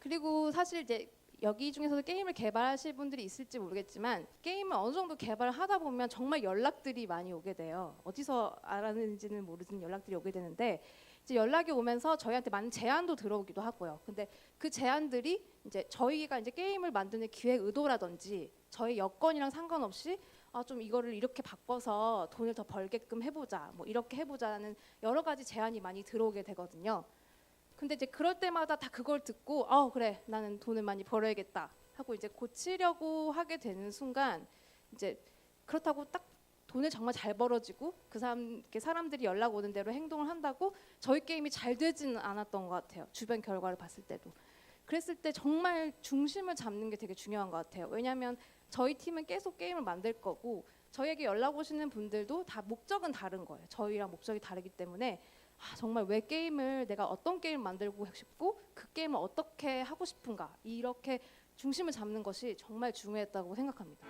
그리고 사실 이제 여기 중에서도 게임을 개발하실 분들이 있을지 모르겠지만 게임을 어느 정도 개발을 하다 보면 정말 연락들이 많이 오게 돼요. 어디서 알았는지는 모르지만 연락들이 오게 되는데 이제 연락이 오면서 저희한테 많은 제안도 들어오기도 하고요. 근데 그 제안들이 이제 저희가 이제 게임을 만드는 기획 의도라든지 저희 여건이랑 상관없이 아 좀 이거를 이렇게 바꿔서 돈을 더 벌게끔 해보자, 뭐 이렇게 해보자는 여러 가지 제안이 많이 들어오게 되거든요. 근데 이제 그럴 때마다 다 그걸 듣고 어 그래 나는 돈을 많이 벌어야겠다. 하고 이제 고치려고 하게 되는 순간 이제 그렇다고 딱 돈을 정말 잘 벌어지고 그 사람 사람들이 연락 오는 대로 행동을 한다고 저희 게임이 잘 되지는 않았던 것 같아요 주변 결과를 봤을 때도. 그랬을 때 정말 중심을 잡는 게 되게 중요한 것 같아요. 왜냐하면 저희 팀은 계속 게임을 만들 거고 저희에게 연락 오시는 분들도 다 목적은 다른 거예요. 저희랑 목적이 다르기 때문에 아, 정말 왜 게임을 내가 어떤 게임을 만들고 싶고 그 게임을 어떻게 하고 싶은가 이렇게 중심을 잡는 것이 정말 중요했다고 생각합니다.